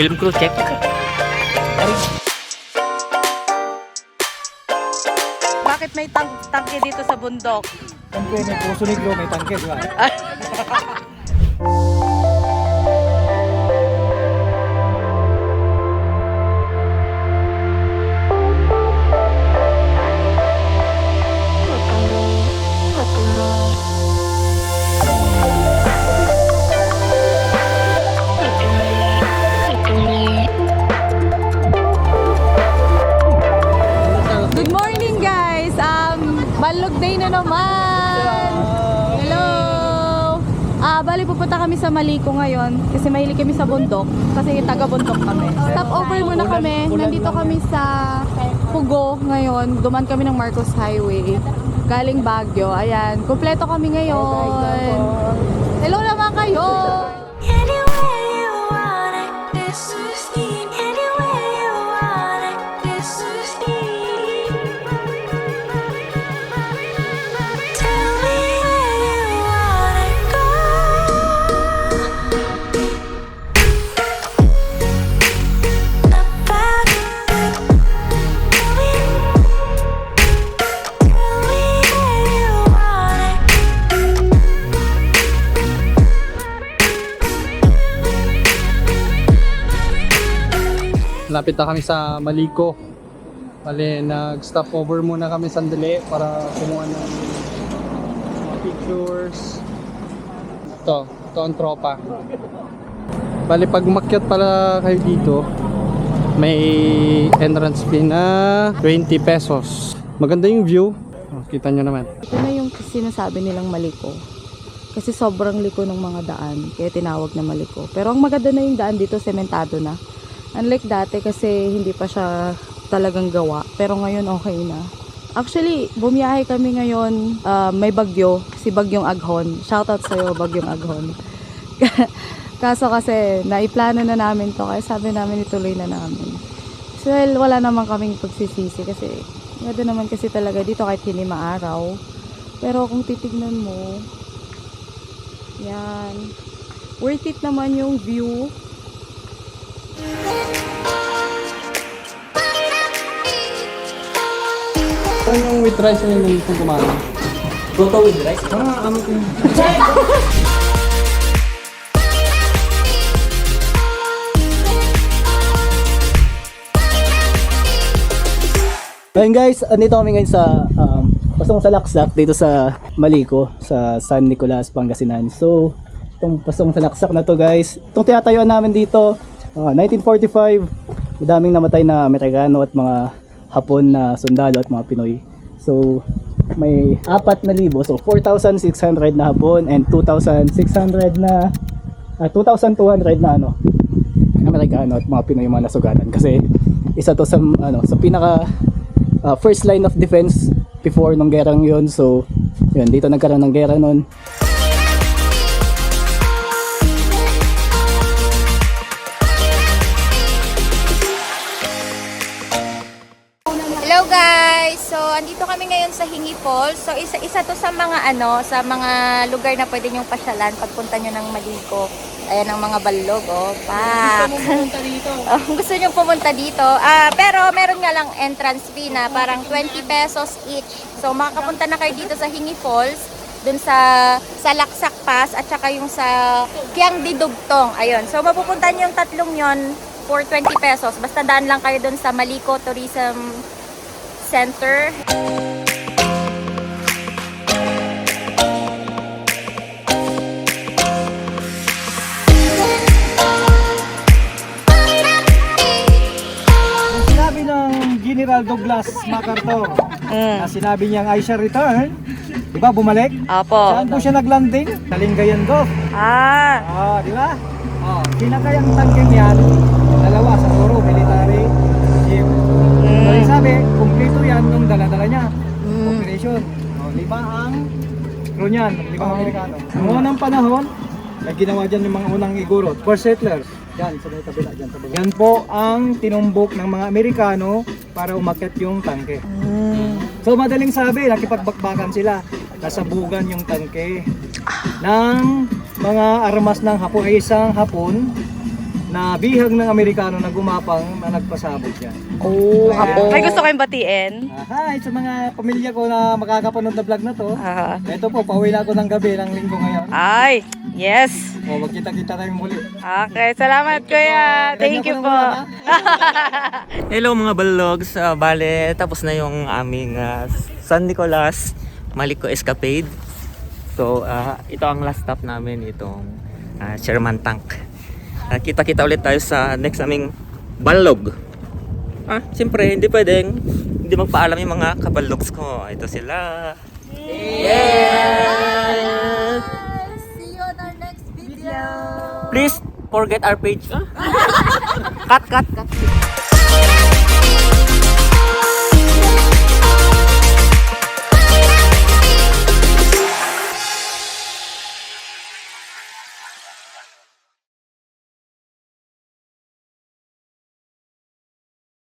Film crew check. Bakit may tang tangke dito sa bundok? Siyempre, may puso negro, may tangke, di ba? Ah, bali pupunta kami sa Maliko ngayon kasi mahilig kami sa bundok kasi taga bundok kami. Stop over muna kami. Nandito kami sa Pugo ngayon. Duman kami ng Marcos Highway. Galing Baguio. Ayan, kumpleto kami ngayon. Hello naman kayo! Lapit na kami sa Maliko. Bali, nag-stop over muna kami sandali para kumuha ng mga pictures. Ito, ito ang tropa. Bali, pag umakyat pala kayo dito, may entrance fee na 20 pesos. Maganda yung view. Oh, kita nyo naman. Ito na yung sinasabi nilang maliko. Kasi sobrang liko ng mga daan, kaya tinawag na maliko. Pero ang maganda na yung daan dito, sementado na. Unlike dati kasi hindi pa siya talagang gawa. Pero ngayon okay na. Actually, bumiyahe kami ngayon, ah, may bagyo, si Bagyong Aghon. Shoutout sa'yo, Bagyong Aghon. Kaso kasi, naiplano na namin to, kaya sabi namin ituloy na namin. So, well, wala naman kaming pagsisisi kasi ganda naman kasi talaga dito kahit hindi maaraw. Pero kung titignan mo, yan, worth it naman yung view. Ito yung with rice na yung kung kumain. Toto with rice. Ah, ano ko Ayun guys, andito kami ngayon sa um, pasong sa Laksak dito sa Maliko sa San Nicolas, Pangasinan. So, itong pasong sa Laksak na to guys, itong tinatayuan namin dito, uh, 1945, madaming namatay na Amerikano at mga Hapon na sundalo at mga Pinoy. So, may 4,000, so 4,600 na Hapon and 2,600 na ah, 2,200 na ano Amerikano at mga Pinoy mga nasugatan kasi isa to sa ano sa pinaka uh, first line of defense before nung gerang yun. So, yun, dito nagkaroon ng gera nun. Hello guys! So, andito kami ngayon sa Hingi Falls. So, isa, isa to sa mga ano, sa mga lugar na pwede nyong pasyalan pagpunta nyo ng Maligo. Ayan ang mga balog, oh. Pak! Oh, gusto nyo pumunta dito. Ah, pero meron nga lang entrance fee na parang 20 pesos each. So, makakapunta na kayo dito sa Hingi Falls dun sa sa Laksak Pass at saka yung sa Kiang di Dugtong. Ayun. So mapupunta niyo yung tatlong yon for 20 pesos. Basta daan lang kayo dun sa Maliko Tourism Center. Sinabi ng General Douglas MacArthur na sinabi niyang I shall return, di ba bumalik? Apo. Saan po siya naglanding? Kalingayan Gulf. Ah, Ah, di ba? Oh, sinakayang tangking yan, limang Amerikano. Noong unang panahon, may ginawa dyan yung mga unang igurot. First settlers. Yan, sa may kabila dyan. Sa baba. Yan po ang tinumbok ng mga Amerikano para umakyat yung tangke. So madaling sabi, nakipagbakbakan sila. Nasabugan yung tangke ng mga armas ng Hapon ay isang Hapon na bihag ng Amerikano na gumapang na nagpasabog siya. Oh, hapo. May gusto kayong batiin? Ah, hi sa mga pamilya ko na makakapanood na vlog na to. Ah. Ito po, pauwi na ako ng gabi ng linggo ngayon. Ay, yes. O, magkita-kita tayo muli. Okay, salamat kuya. Thank you po. Hello mga balogs. Uh, bale, tapos na yung aming ah, San Nicolas Maliko Escapade. So, ah, ito ang last stop namin, itong ah, Sherman Tank. Ah, kita-kita ulit tayo sa next naming balog. Ah, siyempre, hindi pwedeng hindi magpaalam yung mga kabalogs ko. Ito sila. Yeah! See you on our next video. Please forget our page. Ah. cut, cut, cut.